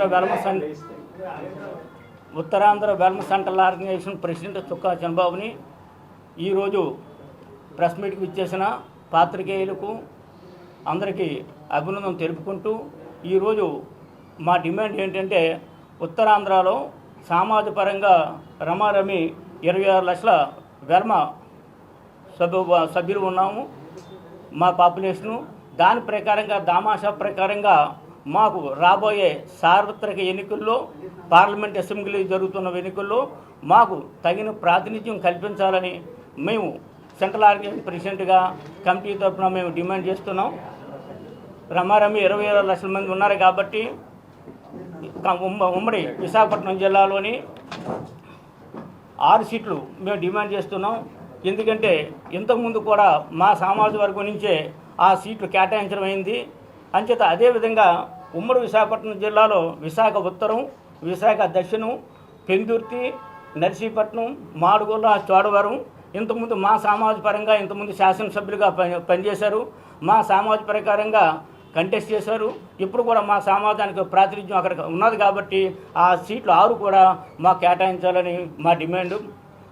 Uttarandhra Velma centre Uttarandhra Velma central organisation president Chukka చంద్రబాబుని ఈరోజు press మీట్కి ఇచ్చేసిన పాత్రికేయులకు అందరికీ అభినందన తెలుపుకుంటూ ఈరోజు మా డిమాండ్ ఏంటంటే ఉత్తరాంధ్రలో సామాజపరంగా రమారమి ఇరవై ఆరు లక్షల వెర్మ సభ్యు సభ్యులు ఉన్నాము మా పాపులేషను. దాని ప్రకారంగా దామాషా ప్రకారంగా మాకు రాబోయే సార్వత్రిక ఎన్నికల్లో పార్లమెంట్ అసెంబ్లీ జరుగుతున్న ఎన్నికల్లో మాకు తగిన ప్రాతినిధ్యం కల్పించాలని మేము సెంట్రల్ ఆర్గనైజేషన్ ప్రెసిడెంట్గా కమిటీ తరఫున మేము డిమాండ్ చేస్తున్నాం. రమారమి ఇరవై ఏడు లక్షల మంది ఉన్నారు కాబట్టి ఉమ్మడి విశాఖపట్నం జిల్లాలోని ఆరు సీట్లు మేము డిమాండ్ చేస్తున్నాం. ఎందుకంటే ఇంతకుముందు కూడా మా సామాజిక వర్గం నుంచే ఆ సీట్లు కేటాయించడం అయింది. అంచేత అదేవిధంగా ఉమ్మడి విశాఖపట్నం జిల్లాలో విశాఖ ఉత్తరం విశాఖ దక్షిణం పెందుర్తి నర్సీపట్నం మాడుగుల చోడవరం ఇంతకుముందు మా సమాజ పరంగా ఇంతకుముందు శాసనసభ్యులుగా పని పనిచేశారు. మా సమాజ ప్రకారంగా కంటెస్ట్ చేశారు. ఇప్పుడు కూడా మా సమాజానికి ప్రాతినిధ్యం అక్కడ ఉన్నది కాబట్టి ఆ సీట్లు ఆరు కూడా మా కేటాయించాలని మా డిమాండ్.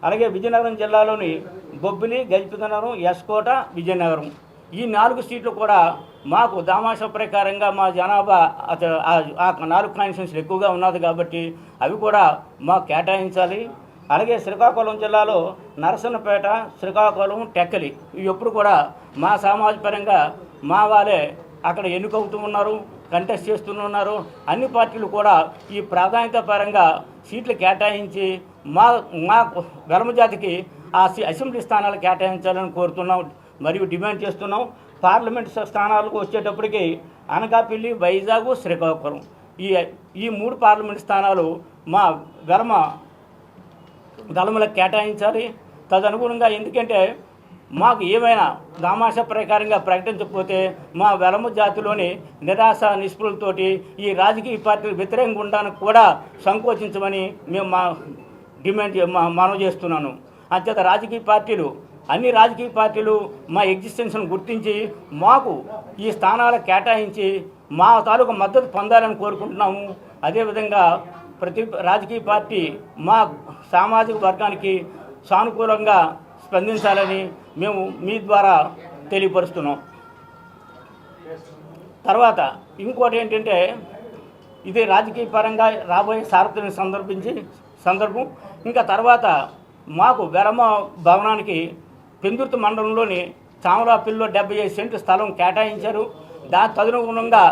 అలాగే విజయనగరం జిల్లాలోని బొబ్బిలి గజపతినగరం ఎస్కోట విజయనగరం. ఈ నాలుగు సీట్లు కూడా మాకు దామాష ప్రకారంగా మా జనాభా ఆ- నాలుగు కాన్స్టిట్యూన్సీలు ఎక్కువగా ఉన్నది కాబట్టి అవి కూడా మాకు కేటాయించాలి. అలాగే శ్రీకాకుళం జిల్లాలో నరసన్నపేట శ్రీకాకుళం టెక్కలి ఇవి ఎప్పుడు కూడా మా సమాజపరంగా మా వాళ్ళే అక్కడ ఎన్నికవుతూ ఉన్నారు కంటెస్ట్ చేస్తున్నారు అన్ని పార్టీలు కూడా ఈ ప్రాధాన్యత పరంగా సీట్లు కేటాయించి మా మా వెలమ జాతికి ఆ సి- అసెంబ్లీ స్థానాలు కేటాయించాలని కోరుతున్నాం. మరియు డిమాండ్ చేస్తున్నాం. పార్లమెంట్ స్థానాలకు వచ్చేటప్పటికి అనకాపల్లి వైజాగ్ శ్రీకాకుళం. ఈ ఈ మూడు పార్లమెంట్ స్థానాలు మా వెలమ దళములకు కేటాయించాలి. తదనుగుణంగా ఎందుకంటే మాకు ఏమైనా దామాష ప్రకారంగా ప్రకటించకపోతే మా వెలము జాతిలోని నిరాశ నిస్పృహలతోటి ఈ రాజకీయ పార్టీలు వ్యతిరేకంగా ఉండడానికి కూడా సంకోచించమని మేము మా డిమాండ్ మా మనవి చేస్తున్నాను. అంచేత రాజకీయ పార్టీలు అన్ని రాజకీయ పార్టీలు మా ఎగ్జిస్టెన్స్ను గుర్తించి మాకు ఈ స్థానాలు కేటాయించి మా తాలూకు మద్దతు పొందాలని కోరుకుంటున్నాము. అదేవిధంగా ప్రతి రాజకీయ పార్టీ మా సామాజిక వర్గానికి సానుకూలంగా స్పందించాలని మేము మీ ద్వారా తెలియపరుస్తున్నాం. తర్వాత ఇంకోటి ఏంటంటే ఇది రాజకీయ పరంగా రాబోయే సారథ్యం సందర్భించి సందర్భం. ఇంకా తర్వాత మాకు వెరమ భవనానికి పెందుర్తి మండలంలోని చామరాపిల్లో డెబ్బై ఐదు సెంటు స్థలం కేటాయించారు. దాని తదనుగుణంగా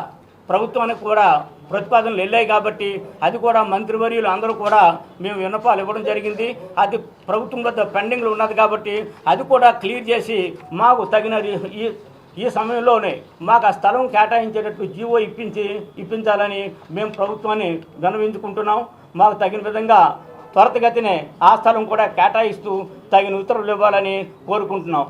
ప్రభుత్వానికి కూడా ప్రతిపాదనలు వెళ్ళాయి కాబట్టి అది కూడా మంత్రివర్యులు అందరూ కూడా మేము విన్నపాలు ఇవ్వడం జరిగింది. అది ప్రభుత్వం వద్ద పెండింగ్లో ఉన్నది కాబట్టి అది కూడా క్లియర్ చేసి మాకు తగిన ఈ ఈ సమయంలోనే మాకు ఆ స్థలం కేటాయించేటట్టు జీవో ఇప్పించి ఇప్పించాలని మేము ప్రభుత్వాన్ని వినవించుకుంటున్నాం మాకు తగిన విధంగా త్వరితగతినే ఆ స్థలం కూడా కేటాయిస్తూ తగిన ఉత్తర్వులు ఇవ్వాలని కోరుకుంటున్నాం.